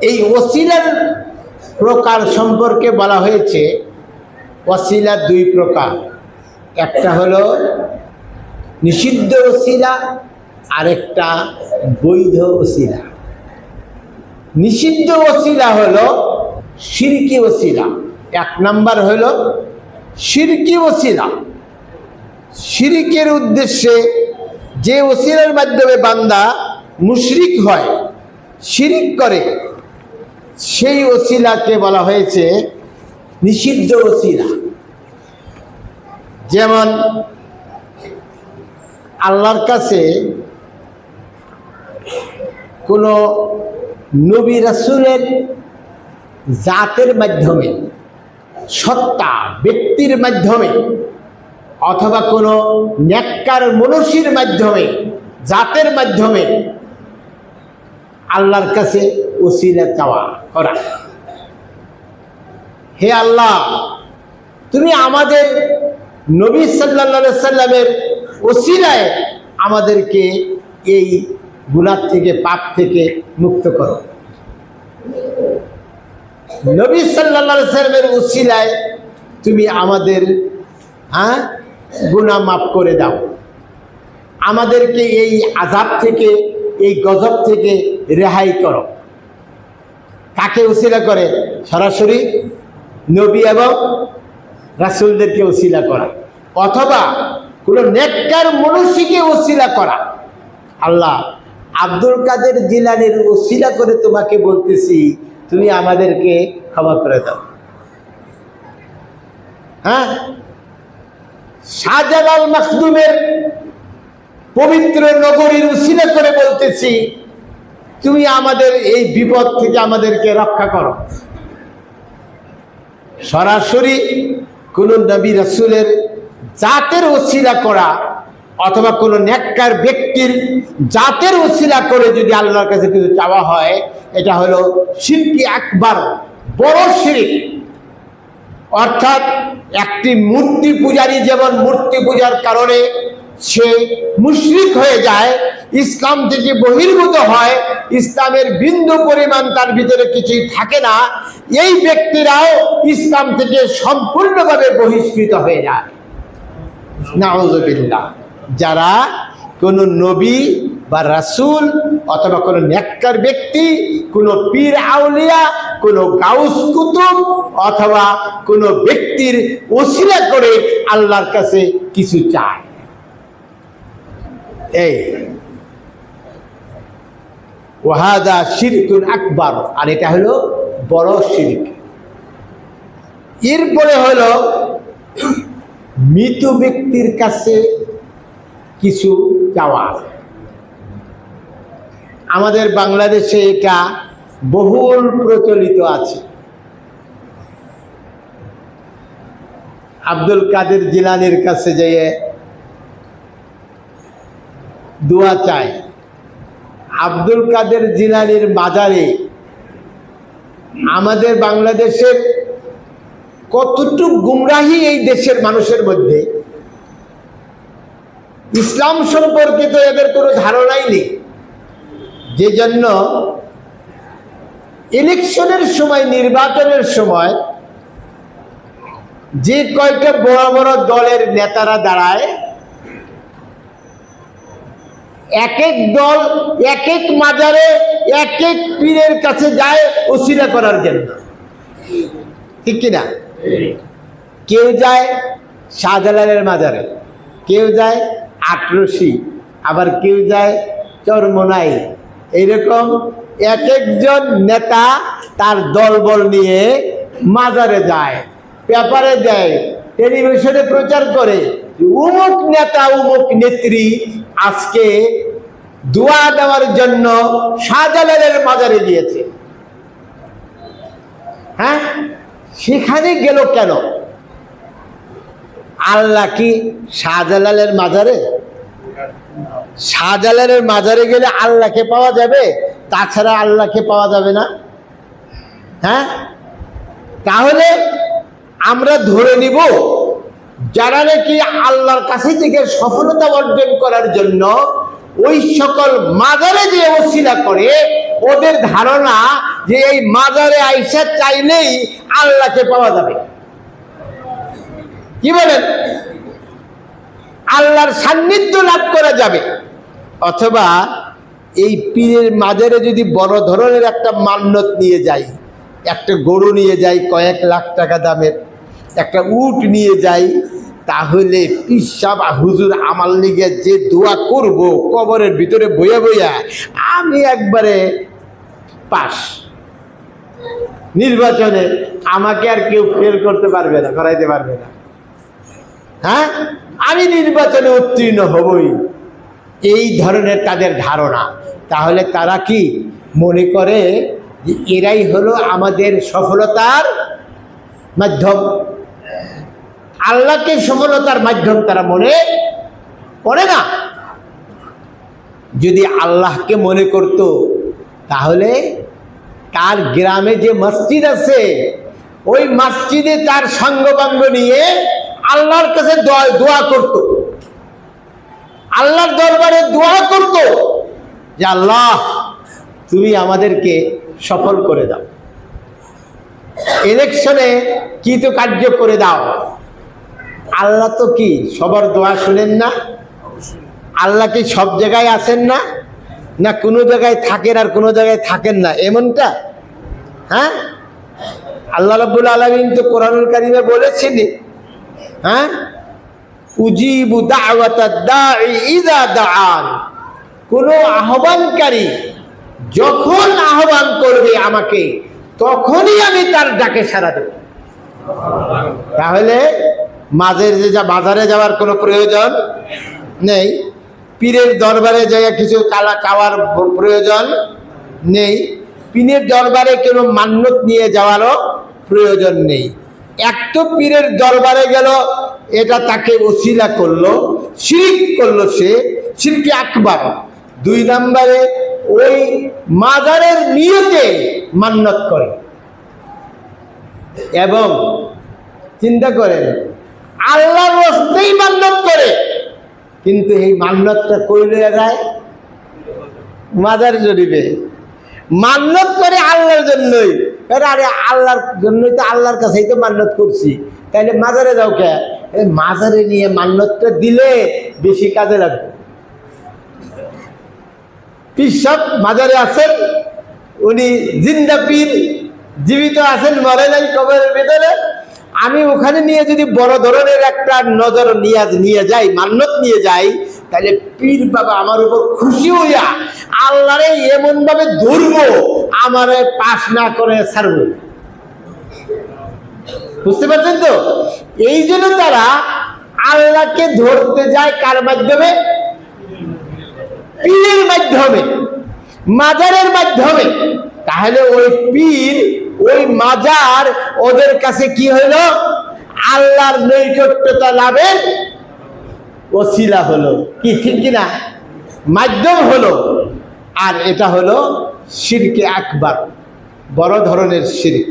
এই ওসিলার প্রকার সম্পর্কে বলা হয়েছে, ওসিলা দুই প্রকার। একটা হলো নিষিদ্ধ ওসিলা, আরেকটা বৈধ ওসিলা। নিষিদ্ধ ওসিলা হলো সিরকি ওসিলা। এক নাম্বার হলো সিরকি ওসিলা। শিরিকের উদ্দেশ্যে যে ওসিলার মাধ্যমে বান্দা মুশরিক হয় শিরিক করে সেই ওসিলাকে বলা হয়েছে নিষিদ্ধ ওসিলা। যেমন আল্লাহর কাছে কোনো নবী রাসূলের জাতের মাধ্যমে, সত্তা, ব্যক্তির মাধ্যমে অথবা কোনো ন্যাক্কার মনুষীর মাধ্যমে, জাতের মাধ্যমে আল্লাহর কাছে ওসিলা চাওয়া, করা। হে আল্লাহ, তুমি আমাদের নবী সাল্লা সাল্লামের ওসিলায় আমাদেরকে এই গুণার থেকে, পাপ থেকে মুক্ত করো। নবী সাল্লা সাল্লামের ওসিলায় তুমি আমাদের হ্যাঁ গুণা মাফ করে দাও। আমাদেরকে এই আজাব থেকে, এই গজব থেকে রেহাই করো। কাকে উসিলা করে সরাসরি নবী এবং রাসুলদেরকে উসিলা করা, অথবা কোনো নেককার মনুষ্যকে ওসিলা করা। আল্লাহ, আব্দুল কাদের জিলানের ওসিলা করে তোমাকে বলতেছি, তুমি আমাদেরকে ক্ষমা করে দাও। হ্যাঁ? শাহজালাল মখদুমের পবিত্র নগরীর উসিলা করে বলতেছি তুমি আমাদের এই বিপদ থেকে আমাদেরকে রক্ষা করো। সরাসরি কোন নবী রাসূলের জাতের ওসিলা করা অথবা কোন নেককার ব্যক্তির জাতের ওসিলা করে যদি আল্লাহর কাছে কিছু চাওয়া হয়, এটা হলো শিল্পী একবার বড় শিরিক। অর্থাৎ একটি মূর্তি পূজারী যেমন মূর্তি পূজার কারণে সে মুশরিক হয়ে যায়, ইসলাম থেকে বহির্ভূত হয়, ইসলামের বিন্দু পরিমাণ তার ভিতরে কিছুই থাকে না, এই ব্যক্তিরাও ইসলাম থেকে সম্পূর্ণভাবে বহিষ্কৃত হয়ে যায়। নাউজুবিল্লাহ। যারা কোনো নবী বা রাসূল অথবা কোনো নেককার ব্যক্তি, কোনো পীর আউলিয়া, কোনো গাউস কুতুব অথবা কোনো ব্যক্তির ওসিলা করে আল্লাহর কাছে কিছু চায়। এই। ওয়াহাদা শিরকুন আকবার। আর এটা হলো বড় শিরক। এরপরে হলো মৃত ব্যক্তির কাছে কিছু চাওয়া আমাদের বাংলাদেশে এটা বহুল প্রচলিত আছে। আব্দুল কাদের জিলানির কাছে যেয়ে দোয়া চায় আব্দুল কাদের জিলানির মাজারে আমাদের বাংলাদেশের কতটুক গুমরাহি এই দেশের মানুষের মধ্যে, ইসলাম সম্পর্কে তো এদের কোনো ধারণাই নেই। যে জন্য ইলেকশনের সময়, নির্বাচনের সময় যে কয়টা বড় বড় দলের নেতারা দাঁড়ায় এক এক দল এক এক মাজারে এক এক পীরের কাছে যায় ওসিলা করার জন্য। ঠিক কিনা কেউ যায় শাহজালালের মাজারে, কেউ যায় আটরসি আবার কেউ যায় চরমোনাই। এইরকম এক একজন নেতা তার দলবল নিয়ে মাজারে যায়, পেপারে দেয়, টেলিভিশনে প্রচার করে, উমুক নেতা, উমুক নেত্রী আজকে দোয়া দেওয়ার জন্য শাহজালালের মাজারে গিয়েছে। হ্যাঁ? সেখানে গেল কেন? আল্লাহ কি শাহজালালের মাজারে? শাহজালালের মাজারে গেলে আল্লাহকে পাওয়া যাবে? তাছাড়া আল্লাহকে পাওয়া যাবে না। হ্যাঁ? তাহলে আমরা ধরে নিব যারা নাকি আল্লাহর কাছে থেকে সফলতা অর্জন করার জন্য ওই সকল মাজারে যে অশিলা করে, ওদের ধারণা যে এই মাজারে আইসা চাইলেই আল্লাহকে পাওয়া যাবে। কি বলেন? আল্লাহর সান্নিধ্য লাভ করা যাবে। অথবা এই পীরের মাজারে যদি বড় ধরনের একটা মান্যত নিয়ে যাই, একটা গরু নিয়ে যাই কয়েক লাখ টাকা দামের, একটা উট নিয়ে যাই তাহলে পিসাব, হুজুর আমার লিগে যে দোয়া করব, কবরের ভিতরে বইয়া বইয়া, আমি একবারে পাস। নির্বাচনে আমাকে আর কেউ ফেল করতে পারবে না, করাইতে পারবে না। হ্যাঁ? আমি নির্বাচনে উত্তীর্ণ হবই। এই ধরনের তাদের ধারণা। তাহলে তারা কি মনে করে যে এরাই হলো আমাদের সফলতার মাধ্যম? আল্লাহকে সফলতার মাধ্যম তারা মনে করে না। যদি আল্লাহকে মনে করত, তাহলে তার গ্রামে যে মসজিদ আছে, ওই মসজিদে তার সঙ্গবাঙ্গ নিয়ে আল্লাহর কাছে দোয়া- করত। আল্লাহর দরবারে দোয়া করত যে, আল্লাহ, তুমি আমাদেরকে সফল করে দাও। ইলেকশনে কি তো কার্য করে দাও? আল্লাহ তো কি সবার দোয়া শুনেন না? আল্লাহ কি সব জায়গায় আছেন না? না কোনো জায়গায় থাকেন আর কোনো জায়গায় থাকেন না? এমনটা? হ্যাঁ? আল্লাহ রাব্বুল আলমিন তো কোরআনুল কারিমে বলেছেন হ্যাঁ? উজিবু দাআন। কোন আহ্বানকারী যখন আহ্বান করবে আমাকে, তখনই আমি তার ডাকে সারা দেব। তাহলে মাঝের যে যা বাজারে যাওয়ার কোনো প্রয়োজন নেই। পীরের দরবারে জায়গা কিছু কালা চাওয়ার প্রয়োজন নেই। পীরের দরবারে কোনো মান্যত নিয়ে যাওয়ারও প্রয়োজন নেই। এক তো পীরের দরবারে গেল, এটা তাকে ওসিলা করল, শিরিক করল সে, শিরকে আকবার। দুই নম্বরে ওই মাজারের নিয়তে মান্যত করে। এবং চিন্তা করেন আল্লাহর রস্তেই মান্যত করে। কিন্তু এই মান্যতটা কইলে যায়? মাজার জরিবে মান্যত করে আল্লাহর জন্যই। আরে, আল্লাহর জন্যই তো আল্লাহর কাছেই তো মান্যত করছি। তাইলে মাজারে যাও কে? মাজারে নিয়ে মান্যতটা দিলে বেশি কাজে লাগবে। পীর মাজারে আছেন, উনি জিন্দা পীর, জীবিত আছেন, মরে নাই কবরের ভিতরে। আমি ওখানে নিয়ে যদি বড় ধরনের একটা নজর নিয়ে নিয়ে যাই মান্যত নিয়ে যাই, তাহলে পীর বাবা আমার উপর খুশি হইয়া আল্লাহরে এমন ভাবে ধরবো, আমারে পাশ না করে ছাড়বো। বুঝতে পারছেন তো? এই জন্য তারা আল্লাহকে ধরতে যায় কার মাধ্যমে? পীরের মাধ্যমে, মাজারের মাধ্যমে। তাহলে ওই পীর, ওই মাজার ওদের কাছে কি হইল? আল্লাহর নৈকট্যতা লাভের ওসিলা হলো। কি, ঠিক কিনা মাধ্যম হলো। আর এটা হলো শিরকে আকবার, বড় ধরনের শিরিক।